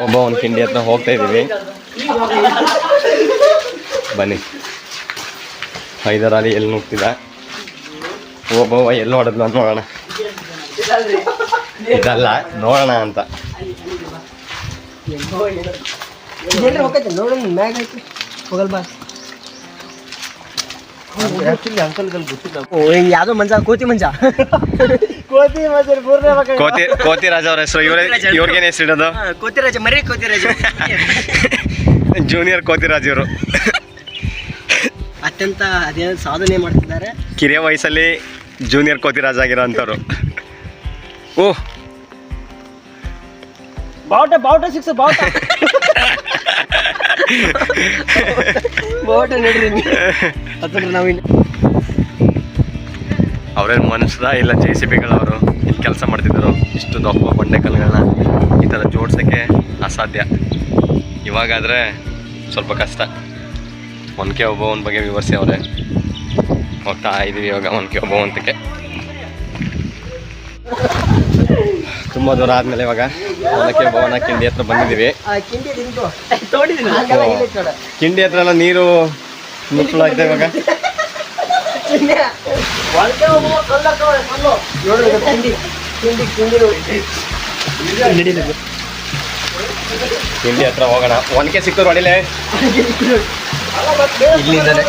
ಒಬ್ಬ ಒಂದು ಕಿಂಡಿ ಹತ್ರ ಹೋಗ್ತಾ ಇದ್ದೀವಿ. ಬನ್ನಿ. ಹೈದರಾಲಿ ಎಲ್ಲಿ ನುಗ್ತಿದ? ಒಬ್ಬವ ಎಲ್ಲಿ ನೋಡಿದ್ಲು ಅಂತ ನೋಡೋಣ. ಇದಲ್ಲ ನೋಡೋಣ ಅಂತ. ಯಾವ್ದೋ ಮಂಜ ಕೋತಿ ಮಂಜ. ಕೋತಿ ಮಗ. ಕೋತಿ ಕೋತಿ ರಾಜ ಅವ್ರ ಹೆಸರು ಇವ್ರೆ ಇವ್ರಿಗೇನು ಹೆಸರು ಇಡೋದು ಕೋತಿ ರಾಜ ಮರಿ ಕೋತಿ ರಾಜ. ಜೂನಿಯರ್ ಕೋತಿ ರಾಜ ಇವರು. ಅತ್ಯಂತ ಅದೇ ಸಾಧನೆ ಮಾಡ್ತಿದ್ದಾರೆ. ಕಿರಿಯ ವಯಸ್ಸಲ್ಲಿ ಜೂನಿಯರ್ ಕೋತಿರಾಜ್ ಆಗಿರೋ ಅಂಥವ್ರು ಓಹ್ ಬಾವುಟ ಬಾವುಟ ಸಿಕ್ಸ ಬಾವುಟ. ಬಾವುಟ ನೋಡ್ರಿ ನಾವು. ನಾವಿನ್ ಅವ್ರೇನು ಮನುಷ್ಯರ ಇಲ್ಲ ಜೆ ಸಿ ಬಿಗಳವರು ಇಲ್ಲಿ ಕೆಲಸ ಮಾಡ್ತಿದ್ದರು ಇಷ್ಟು ದಪ್ಪ ಬಂಡೆ ಕಲ್ಲುಗಳನ್ನ ಈ ಥರ ಜೋಡ್ಸೋಕ್ಕೆ ಅಸಾಧ್ಯ. ಇವಾಗಾದರೆ ಸ್ವಲ್ಪ ಕಷ್ಟ. ಒನಕೆ ಒಬ್ಬವನ ಬಗ್ಗೆ ವಿವರಿಸಿ ಅವರೇ. ಹೋಗ್ತಾ ಇದ್ದೀವಿ ಇವಾಗ ಒನಕೆ ಒಬ್ಬವಂತಕ್ಕೆ ತುಂಬ ದೂರ ಆದಮೇಲೆ ಇವಾಗ ಒನಕೆ ಒಬ್ಬವನ ಕಿಂಡಿ ಹತ್ರ ಬಂದಿದ್ದೀವಿ. ಕಿಂಡಿ ಹತ್ರ ಎಲ್ಲ ನೀರು ಮುಚ್ಚಲಾಗಿದೆ ಇವಾಗ? ಕಿಂಡಿ ಹತ್ರ ಹೋಗೋಣ. ಒನಕೆ ಸಿಕ್ತು ಹೊಡಿಲೆ ಇಲ್ಲಿಂದಲೇ?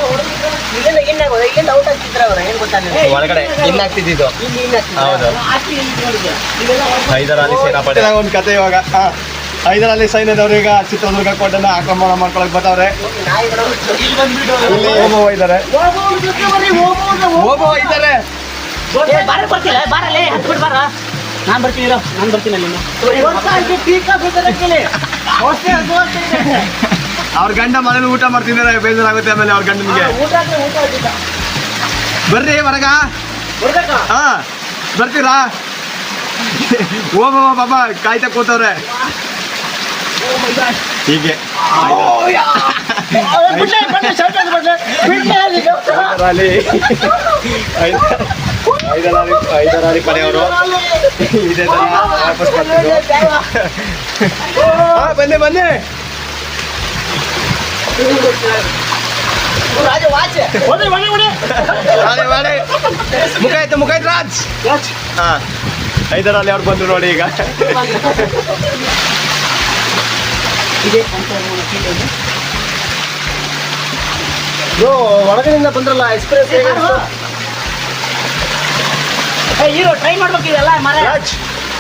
ಒಳಗಡೆ. ಇನ್ನಾಗ್ತಿದ್ದು? ಹೌದು. ಹೈದರಾಲಿ ಸೇನಾಪಡೆ. ಒಂದು ಕತೆ ಇವಾಗ. ಹೈದರಾಲಿ ಸೈನ್ಯದವರು ಈಗ ಚಿತ್ರದುರ್ಗ ಕೋಟೆನ ಆಕ್ರಮಣ ಮಾಡ್ಕೊಳಕ್ ಬರ್ತಾವ್ರೆ ಇಲ್ಲಿ ಇದ್ದಾರೆ. ನಾನ್ ಬರ್ತೀನಿ ನಾನ್ ಬರ್ತೀನಿ. ಅವ್ರ ಗಂಡ ಮನೇಲಿ ಊಟ ಮಾಡ್ತಿದ್ದಾರೆ ಬೇಜಾರಾಗುತ್ತೆ ಆಮೇಲೆ ಅವ್ರ ಗಂಡನಿಗೆ. ಬರ್ರಿ ಹೊರಗ? ಹಾ ಬರ್ತೀರಾ? ಓ ಬಾಬಾ ಕಾಯ್ತಾ ಕೂತವ್ರೆ. ಹೀಗೆ ಅವ್ರು ಬಿಡ್ಲೆ, ಬಿಡ್ಲೆ, shirt ಅದು ಬಿಡ್ಲೆ. ಬಿಡ್ಲೆ, ಅದೀಗ. ಹೈದರಾಲಿ ಹೈದರಾಲಿ ಹೈದರಾಲಿ ಪಡೆಯವರು ಇದೇ ತರ ವಾಪಸ್ ಬರ್ತಿದ್ರು ಹಾ ಬನ್ನಿ ಬನ್ನಿ ರಾಜ ವಾಚ್. ಹೋದ್ರೆ ಮನೆ ಹೊಡೆ ಮಾಡಿ ಮಾಡಿ ಮುಖ ಆಯ್ತು ಮುಖ ಆಯ್ತು ರಾಜ್ ಹಾ ಹೈದರಾಲಿ ಅವ್ರು ಬಂದ್ರು ನೋಡಿ ಈಗ ಬ್ರೋ, ಒಳಗಡೆಯಿಂದ ಬಂದ್ರಲ್ಲ ಎಕ್ಸ್ಪ್ರೆಸ್ ಹೀರೋ ಟ್ರೈ ಮಾಡ್ಬೇಕು ಇದೆಲ್ಲ ಮರ.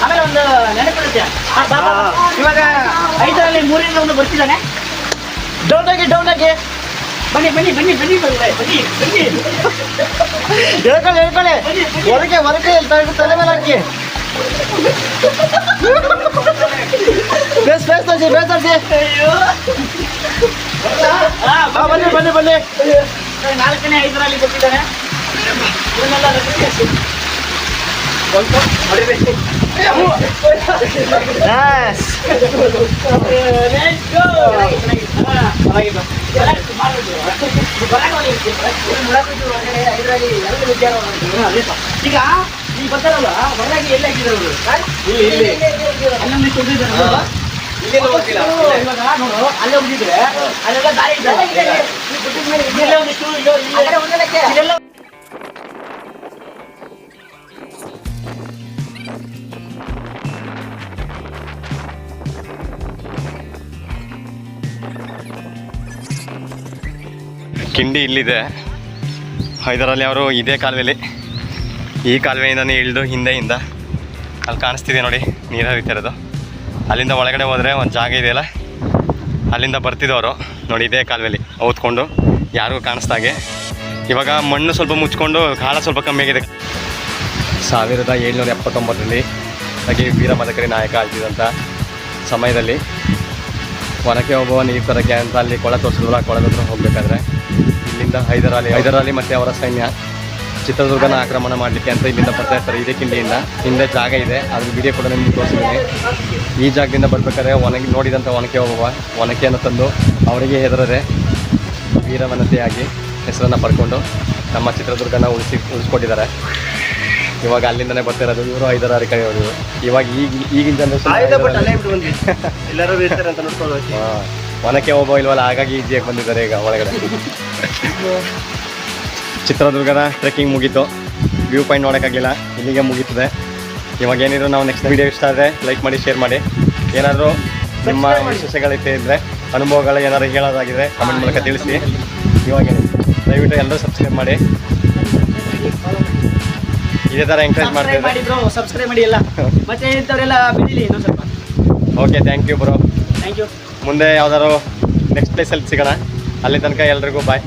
ಆಮೇಲೆ ಒಂದು ಬಾ. ಇವಾಗ ಐದರಲ್ಲಿ ಮೂರಿಂದ ಒಂದು ಬರ್ತಿದ್ದಾನೆ. ಡೌನ್ ಆಗಿ ಡೌನ್ ಆಗಿ. ಬನ್ನಿ ಬನ್ನಿ ಬನ್ನಿ ಬನ್ನಿ ಬನ್ನಿ ಬನ್ನಿ ಹೇಳ್ಕೊಳ್ಳಿ ಹೇಳ್ಕೊಳ್ಳಿ. ಹೊರಗೆ ಹೊರಗೆ ತಲೆ ಮೇಲೆ ಹಾಕಿ. ಬೇಸ್ ಬೇಸ್ ತರ್ಸಿ ಬೇಸ್ ತರ್ಸಿ ಅಯ್ಯೋ ಹಾ ಬನ್ನಿ ಬನ್ನಿ ಬನ್ನಿ. ನಾಲ್ಕನೇ ಐದರಲ್ಲಿ ಸರ್. ಈಗ ಈಗ ಬರ್ತಾರಲ್ಲ ಹೊರಗೆ ಎಲ್ಲಿ ಹಾಕಿದ್ರು ಇಲ್ಲಿ ಇಲ್ಲಿ. ಅಲ್ಲೊಂದು ಕೊಟ್ಟಿದ್ದಾರೆ ಇವಾಗ ನೋಡು ಅಲ್ಲೇ ಹೋಗಿದ್ರೆ ಅಲ್ಲೆಲ್ಲ ದಾರಿ ಇದೆ. ಇಲ್ಲೇ ಒಂದಿಷ್ಟು ಇಲ್ಲೋ ಇಲ್ಲೇ ಕಿಂಡಿ ಇಲ್ಲಿದೆ. ಹೈದರಲ್ಲಿ ಅವರು ಇದೇ ಕಾಲುವೆಲಿ. ಈ ಕಾಲುವೆಯಿಂದನೇ ಇಳಿದು ಹಿಂದೆಯಿಂದ. ಅಲ್ಲಿ ಕಾಣಿಸ್ತಿದೆ ನೋಡಿ ನೀರು ಹರಿತಿರೋದು ಅಲ್ಲಿಂದ ಒಳಗಡೆ ಹೋದರೆ ಒಂದು ಜಾಗ ಇದೆಯಲ್ಲ? ಅಲ್ಲಿಂದ ಬರ್ತಿದ್ದವರು ನೋಡಿ, ಇದೇ ಕಾಲುವೆಲಿ ಓದ್ಕೊಂಡು ಯಾರಿಗೂ ಕಾಣಿಸ್ದಾಗೆ ಇವಾಗ ಮಣ್ಣು ಸ್ವಲ್ಪ ಮುಚ್ಕೊಂಡು ಕಾಳ ಸ್ವಲ್ಪ ಕಮ್ಮಿ ಆಗಿದೆ. ಸಾವಿರದ ಏಳ್ನೂರ ಎಪ್ಪತ್ತೊಂಬತ್ತರಲ್ಲಿ ಹಾಗೆ ವೀರ ಮದಕರಿ ನಾಯಕ ಆಗ್ತಿದ್ದಂಥ ಸಮಯದಲ್ಲಿ ಒನಕೆ ಒಬ್ಬವ ನೀರು ತರಕ್ಕೆ ಅಂತ ಅಲ್ಲಿ ಕೊಳ ತೋರಿಸಿದ್ರು ಆ ಕೊಳದ ಹೋಗ್ಬೇಕಾದ್ರೆ. ಇಲ್ಲಿಂದ ಹೈದರಾಲಿ ಹೈದರಾಲಿ ಮತ್ತು ಅವರ ಸೈನ್ಯ. ಚಿತ್ರದುರ್ಗನ ಆಕ್ರಮಣ ಮಾಡಲಿಕ್ಕೆ ಅಂತ ಇಲ್ಲಿಂದ ಬರ್ತಾ ಇರ್ತಾರೆ. ಇದೇ ಕಿಂಡಿಯಿಂದ ಹಿಂದೆ ಜಾಗ ಇದೆ. ಅದ್ರ ವಿಡಿಯೋ ಕೂಡ ನಿಮ್ಗೆ ತೋರಿಸಿದ್ದೀನಿ ಈ ಜಾಗದಿಂದ ಬರ್ಬೇಕಾದ್ರೆ ಒನಗಿ ನೋಡಿದಂಥ ಒನಕೆ ಒಬ್ಬ ಒನಕೆಯನ್ನು ತಂದು ಅವರಿಗೆ ಹೆದರದೆ ವೀರವನತೆಯಾಗಿ ಹೆಸರನ್ನು ಪಡ್ಕೊಂಡು ನಮ್ಮ ಚಿತ್ರದುರ್ಗನ ಉಳಿಸಿ ಉಳಿಸ್ಕೊಟ್ಟಿದ್ದಾರೆ ಇವಾಗ ಅಲ್ಲಿಂದನೇ ಬರ್ತಿರೋದು ಇವರು ಐದರ ಅವರು ಇವಾಗ ಈಗ ಈಗಿನ ಜನ ಒನಕೆ ಅಲ್ಲೇ ಜನರೇಷನ್ ಒನಕೆ ಒಬ್ಬ ಇಲ್ವಲ್ಲ ಹಾಗಾಗಿ ಈಜಿಯಾಗಿ ಬಂದಿದ್ದಾರೆ ಈಗ ಒಳಗಡೆ. ಚಿತ್ರದುರ್ಗದ ಟ್ರೆಕ್ಕಿಂಗ್ ಮುಗೀತು. ವ್ಯೂ ಪಾಯಿಂಟ್ ನೋಡೋಕ್ಕಾಗಲಿಲ್ಲ ಇಲ್ಲಿಗೆ ಮುಗೀತದೆ. ಇವಾಗ ಏನಿದ್ರು ನಾವು ನೆಕ್ಸ್ಟ್ ವೀಡಿಯೋ ಇಷ್ಟ ಆದರೆ ಲೈಕ್ ಮಾಡಿ ಶೇರ್ ಮಾಡಿ. ಏನಾದರೂ ನಿಮ್ಮ ವಿಶೇಷಗಳೈತೆ ಇದ್ದರೆ ಅನುಭವಗಳು ಏನಾದ್ರು ಹೇಳೋದಾಗಿದೆ ಕಮೆಂಟ್ ಮೂಲಕ ತಿಳಿಸಿ. ಇವಾಗ ದಯವಿಟ್ಟು ಎಲ್ಲರೂ ಸಬ್ಸ್ಕ್ರೈಬ್ ಮಾಡಿ. ಇದೇ ಥರ ಎಂಕರೇಜ್ ಮಾಡ್ತೀವಿ ಮಾಡಿ ಬ್ರೋ ಸಬ್ಸ್ಕ್ರೈಬ್ ಮಾಡಿ ಎಲ್ಲ. ಮತ್ತೆ ಇಂಥವರೆಲ್ಲ ಬೆಳೀಲಿ ಇನ್ನೊಂದು ಸ್ವಲ್ಪ. Okay thank you bro thank you ಮುಂದೆ ಯಾವ್ದಾದ್ರು ನೆಕ್ಸ್ಟ್ ಪ್ಲೇಸಲ್ಲಿ ಸಿಗೋಣ. ಅಲ್ಲಿ ತನಕ ಎಲ್ರಿಗೂ ಬಾಯ್